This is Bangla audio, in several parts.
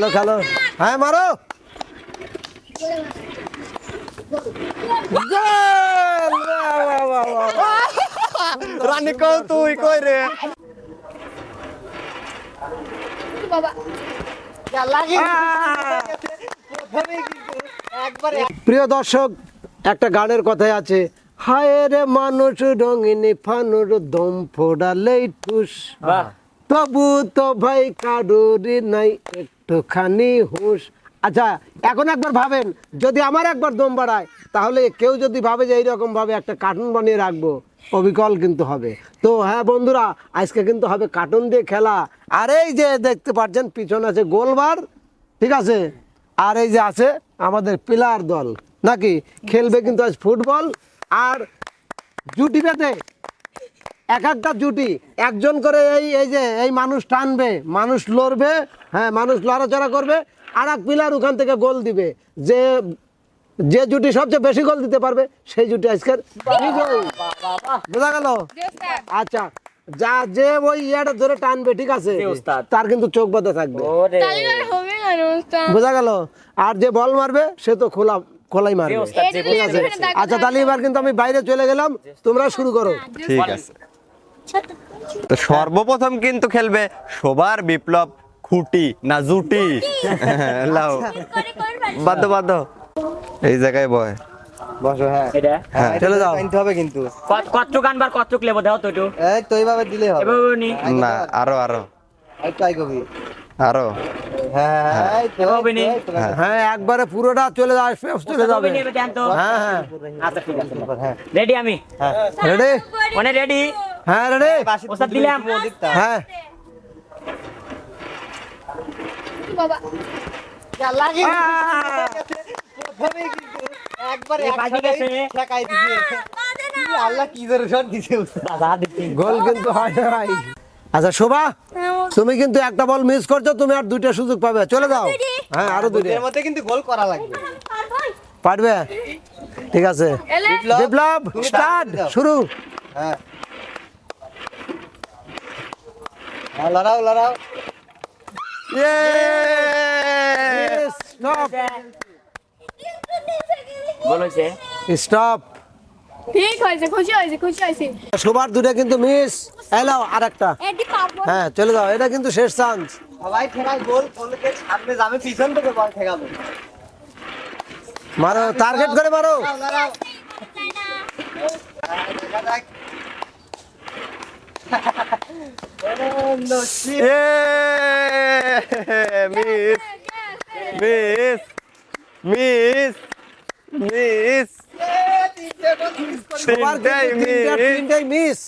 খেলো খেলো। হ্যাঁ মারো। রানী তুই কই রে? প্রিয় দর্শক একটা গানের কথাই আছে। হায় রে মানুষ রঙিনী ফানুর দম ফোড়ালেই ঠুস তবু তো ভাই কারুরি নাই, একটুখানি হুঁশ। আচ্ছা এখন একবার ভাবেন, যদি আমার একবার দম বাড়ায়, তাহলে কেউ যদি ভাবে যে এইরকম ভাবে একটা কার্টুন বানিয়ে রাখব, অবিকল কিন্তু হবে। তো হ্যাঁ বন্ধুরা, আজকে কিন্তু হবে কার্টুন দিয়ে খেলা। আর এই যে দেখতে পাচ্ছেন, পিছনে আছে গোলবার, ঠিক আছে? আর এই যে আছে আমাদের প্লেয়ার দল। নাকি? খেলবে কিন্তু আজ ফুটবল। আর জুটি পেতে এক একটা জুটি। একজন করে এই এই যে এই মানুষ টানবে মানুষ লড়বে হ্যাঁ মানুষ লড়াচড়া করবে আর এক পিলার ওখান থেকে গোল দিবে। যে যে জুটি সবচেয়ে বেশি গোল দিতে পারবে সেই জুটি আজকের বোঝা গেল? আচ্ছা যা যে ওই ইয়েটা ধরে টানবে ঠিক আছে? তার কিন্তু চোখ বাঁধা থাকবে। বোঝা গেল? আর যে বল মারবে সে তো খোলা খোলাই মারবে। ঠিক আছে আচ্ছা তাহলে এবার কিন্তু আমি বাইরে চলে গেলাম তোমরা শুরু করো। ঠিক আছে। তো সর্বপ্রথম কিন্তু খেলবে সবার বিপ্লব খুঁটি না জুটি। লাও। বাদ্য বাদ্য এই জায়গায় বয়। বসো হ্যাঁ। এটা? হ্যাঁ চলে যাও। আনতে হবে কিন্তু। কত- লেবো? দাও তো এই তো এইভাবে দিলে হবে। না। আরও আরও। ট্রাই করবি আরও। হ্যাঁ হ্যাঁ হ্যাঁ একবারে পুরোটা চলে যাবে। চলে হ্যাঁ হ্যাঁ। আচ্ছা ঠিক আছে। হ্যাঁ। রেডি আমি? রেডি মানে রেডি? হ্যাঁ ওস্তাদ দিলাম। হ্যাঁ। বাবা। একবার বাজি গেছে। ঠেকাই দিছে। আল্লাহ কি জোরে শট দিছে দাদা গোল কিন্তু হয় নাই আচ্ছা শোভা তুমি কিন্তু একটা বল মিস করছ তুমি আর দুইটা সুযোগ পাবে। চলে যাও। হ্যাঁ আরও দুইটা। এর মধ্যে কিন্তু গোল করা লাগবে। পারবে? ঠিক আছে। বিপ্লব স্টার্ট শুরু। হ্যাঁ হ্যাঁ লড়াও লড়াও। স্টপ স্টপ ঠিক হয়েছে খুশি হয়েছে খুশি হয়েছে। শোভার দুটা কিন্তু মিস এলাও আর একটা হ্যাঁ চলে যাও এটা কিন্তু শেষ চান্স সবাই ঠেকাই গোল করলে সামনে যাবে পিছন থেকে বল ঠেকাবে। মারো টার্গেট করে মারো। হ্যাঁ, দেখা যাক। মিস মিস মিস মিস শোভার তিনটাই কিন্তু তিনটা মিস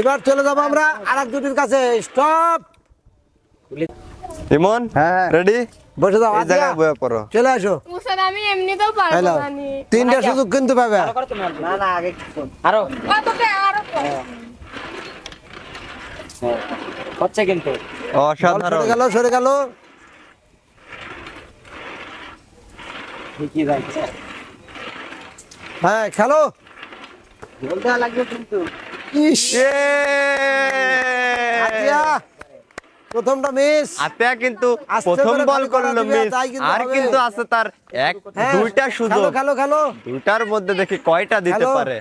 এবার চলে যাব আমরা আর এক দুটির কাছে। স্টপ ইমন হ্যাঁ। রেডি বসে যাও এই আদিয়া, জায়গায় বয়ে পড়ো। চলে আসো। মুসাদ আমি এমনিতেও পারব হ্যালো। না নি। তিনটা সুযোগ কিন্তু পাবে। আরও করো তুমি না না আগে আরও। কতটা? আরও কম। হচ্ছে কিন্তু। অসাধারণ। সরে গেল সরে গেল। ঠিকই যাচ্ছে। হ্যাঁ খেলো। গোল দেওয়া লাগবে কিন্তু। ইস! ইয়ে! প্রথমটা মিস আত্মা কিন্তু প্রথম বল করল মিস তাই কিন্তু আর কিন্তু আছে তার এক হ্যাঁ, দুইটা খেলো সুযোগ। খেলো খেলো দুইটার মধ্যে দেখি কয়টা দিতে পারে!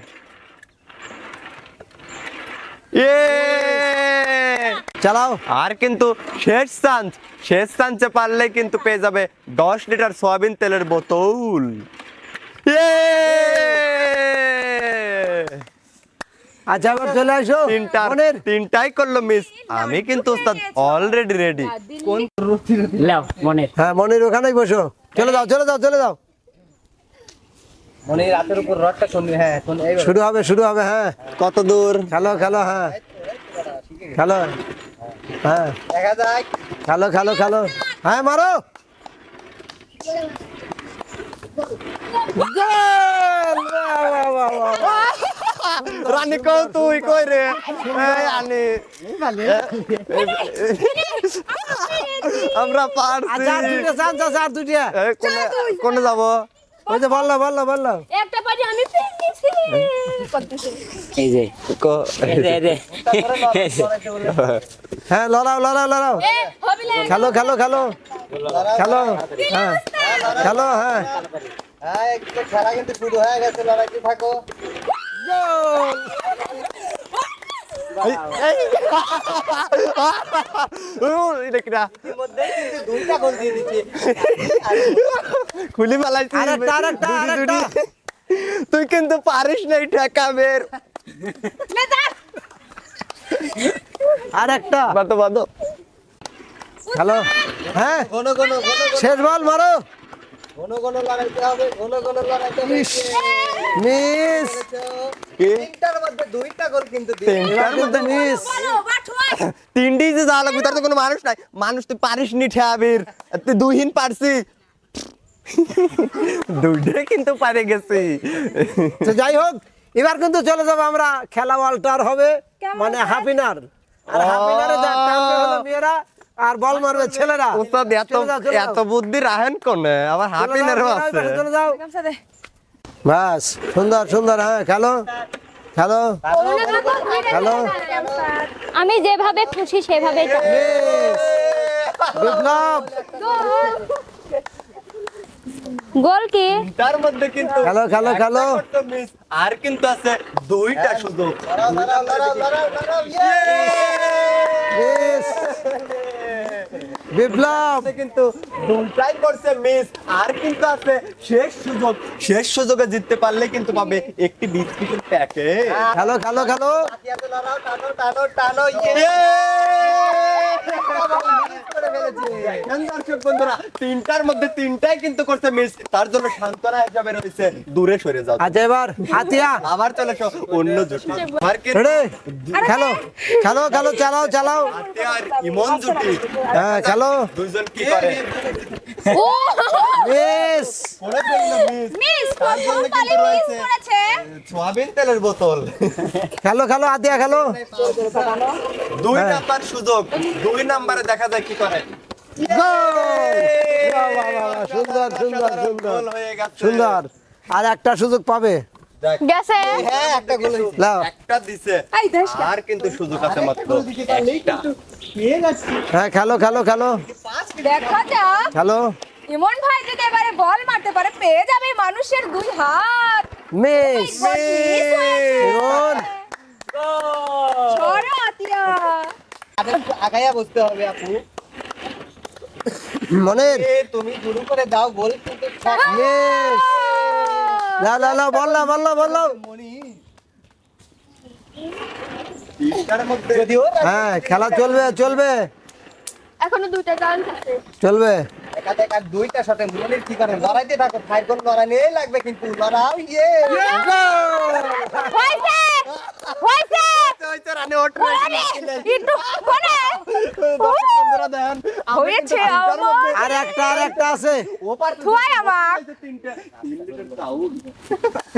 চালাও। আর কিন্তু শেষ চান্স শেষ চান্সে পারলে কিন্তু পেয়ে যাবে দশ লিটার সয়াবিন তেলের বোতল! আচ্ছা এবার চলে আসো। তিনটা তিনটাই করল মিস আমি কিন্তু ওস্তাদ অলরেডি রেডি মনে হ্যাঁ মনের ওখানেই বসো। চলে যাও চলে যাও চলে যাও। মনে রাতের উপর রডটা শুনবি হ্যাঁ শুরু হবে শুরু হবে হ্যাঁ। কত দূর? খেলো খেলো হ্যাঁ। খেলো। হ্যাঁ। দেখা যায় খেলো খেলো খেলো। হ্যাঁ মারো। রানী কও তুই কই রে? আনি। আমরা পারছি। আচ্ছা আর দুইটা চান্স আছে আর দুইটা। এই, কোনে কোনে যাব? ওই যে বলল বলল বলল একটা পারি আমি পেয়ে গেছি এই যে ক- এই যে এই যে। হ্যাঁ লড়াও লড়াও লড়াও। খেলো খেলো খেলো। খেলো হ্যাঁ। খেলো হ্যাঁ। হ্যাঁ একটু খেলা কিন্তু শুরু হয়ে গেছে লড়াইতে থাকো। গোল খুলি ফেলাইছি। দুটি। তুই কিন্তু পারিস নাই ঠেকা বের। আর একটা বাতো বাতো খেলো হ্যাঁ শেষ বল মারো। ঘন ঘন লড়াইতে হবে ঘন ঘন লড়াইতে হবে। মিস? তিনটার মধ্যে দুইটা গোল কিন্তু তিনটার মধ্যে মিস তিনটি যে যা লাগবে তার তো কোনো মানুষ নাই। মানুষ তুই পারিস নি ঠেয়া তুই দুইহীন পারছি। দুইটা কিন্তু পারে গেছি। তো যাই হোক এবার কিন্তু চলে যাব আমরা খেলা ওয়ালটার হবে মানে হাফ ইনার আর হাফ যা হলো মেয়েরা আর বল মারবে ছেলেরা। এত। বুদ্ধি রাহেন কোনে? আবার আছে। চলে যাও। বাস সুন্দর সুন্দর হ্যাঁ খেলো খেলো হ্যালো আমি যেভাবে খুশি সেভাবে। বিপ্লব! গোল কি? তার মধ্যে কিন্তু খেলো খেলো খেলো। আর কিন্তু আছে দুইটা সুযোগ লড়াও লড়াও লড়াও লড়াও লড়াও ইয়ে মিস বিপ্লব! কিন্তু দুটাই করছে মিস আর কিন্তু আছে শেষ সুযোগ। শেষ সুযোগে জিততে পারলে কিন্তু পাবে একটি বিস্কিটের প্যাকেট খেলো খেলো হাতিয়াতে টানো টানো টানো ইয়ে! দেখেন দর্শক বন্ধুরা? তিনটার মধ্যে তিনটাই কিন্তু করছে মিস। তার জন্য সান্ত্বনা হিসাবে রয়েছে দূরে সরে যাও। আচ্ছা এবার হাতিয়া। আবার চলে এসো অন্য জুটি। আর খেলো। খেলো খেলো চালাও চালাও। হাতে ইমন জুটি। হ্যাঁ খেলো। দুইজন কি করে? ও! মিস! করে ফেলল মিস। মিস তার জন্য কিন্তু রয়েছে সোয়াবিন তেলের বোতল। খেলো খেলো হাতিয়া খেলো। দুই। নাম্বার সুযোগ। দুই নাম্বারে দেখা যায় কি করে? গোল বাহ, বাহ, বাহ, বাহ, সুন্দর সুন্দর সুন্দর গোল হয়ে গেছে সুন্দর আর একটা সুযোগ পাবে। গেছে। হ্যাঁ একটা গোল হয়েছে লাও। একটা দিছে। এই দেশ আর কিন্তু সুযোগ আছে মাত্র একটা হ্যাঁ খেলো খেলো খেলো। দেখা যাক। খেলো। ইমন ভাই যদি এবারে বল মারতে পারে পেয়ে যাবে মানুষের দুই হাত। মিস। মিস হয়েছে। ইমন। আতিয়া আগাইয়া বসতে হবে আপু। মনের। তুমি শুরু করে দাও গোল কিন্তু। না না না বললাম বললাম বললাম হ্যাঁ খেলা চলবে চলবে। এখনও দুটা চান্স আছে। চলবে। একা দেখা দুইটা শটে মনির কি করে লড়াইতে থাকো ফাইট গোল লড়াই নিয়ে লাগবে কিন্তু লড়াও ইয়ে! হয়েছে! হয়েছে! হয়তো রানে ওঠ একটু কোনে হয়েছে! আর একটা আর একটা আছে। ওপার থুয়াই আমার! তিনটা।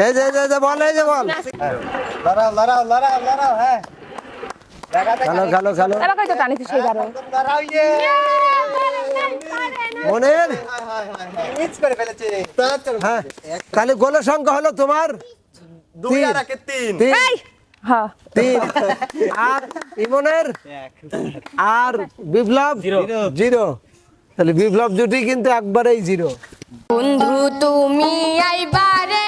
এই যে যে, বল এই যে বল। লড়াও লড়াও লড়াও লড়াও হ্যাঁ। খেলো খেলো খেলো। এবার কইতো টানিছি সেই বারো? লড়াও ইয়ে! মনের? হ্যাঁ তাহলে গোলের সংখ্যা হলো তোমার দুই আর একে হ্যাঁ তিন। আর ইমনের? আর বিপ্লব? জিরো। তাহলে বিপ্লব জুটি কিন্তু একবারেই জিরো। বন্ধু তুমি আইবারে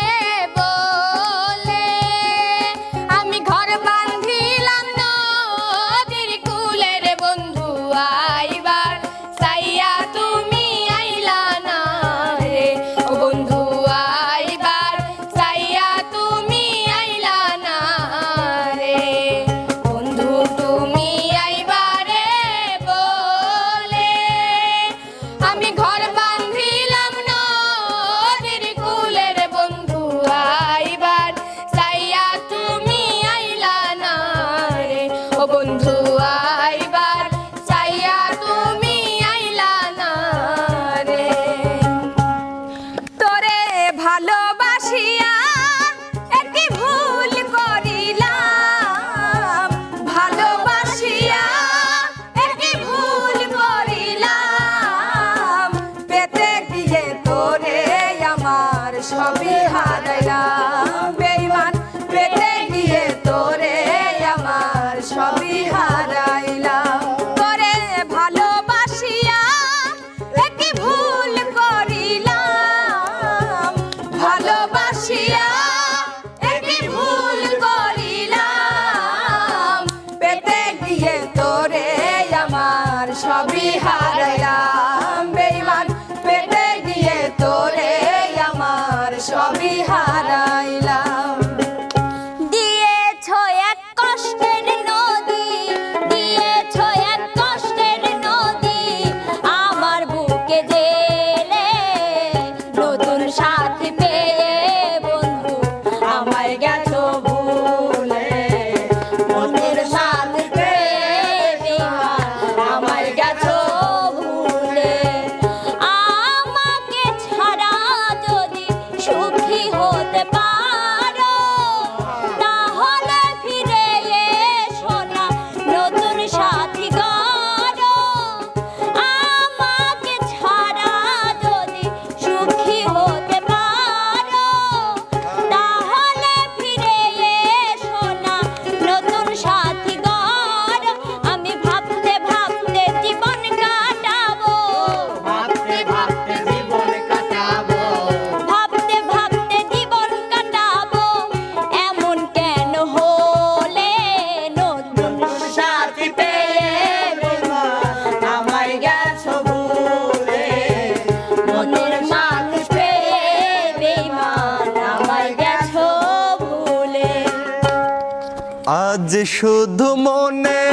শুধু মনে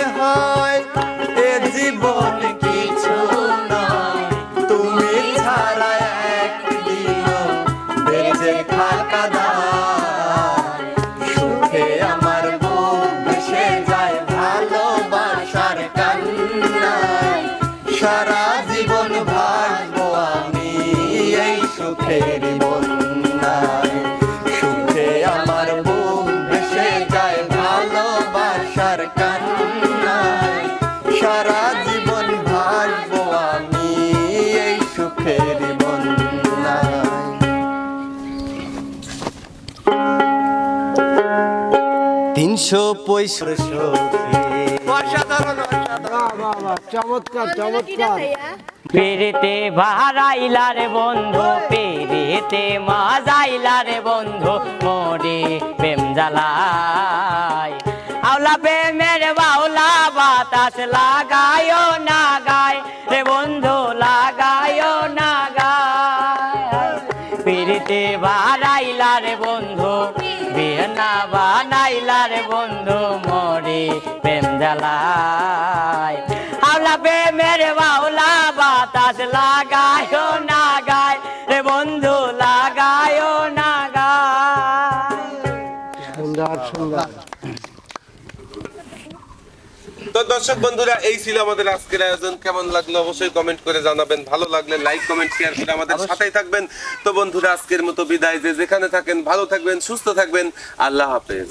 কান্নায় সারা জীবন ভাসবো আমি এই সুখের তিনশো পঁয়ষট্টি। অসাধারণ বাহ বাহ বাহ চমৎকার চমৎকার। পেরেতে বন্ধু পেরেতে মাজাইলার বন্ধু মোরে প্রেম জ্বালায় বাতাস লাগায় না গায়। রে বন্ধু, লাগায় না গায়। পেরেতে বাহারাইলার বন্ধু, বিহনা বানাইলার বন্ধু, মোরে প্রেম জ্বালায় হাওলা প্রেমের বাউলা বাতাস লাগায় না দর্শক বন্ধুরা এই ছিল আমাদের আজকের আয়োজন। কেমন লাগল অবশ্যই কমেন্ট করে জানাবেন। ভালো লাগলে লাইক কমেন্ট শেয়ার করে আমাদের সাথেই থাকবেন। তো বন্ধুরা আজকের মতো বিদায়। যে যেখানে থাকেন ভালো থাকবেন সুস্থ থাকবেন। আল্লাহ হাফেজ।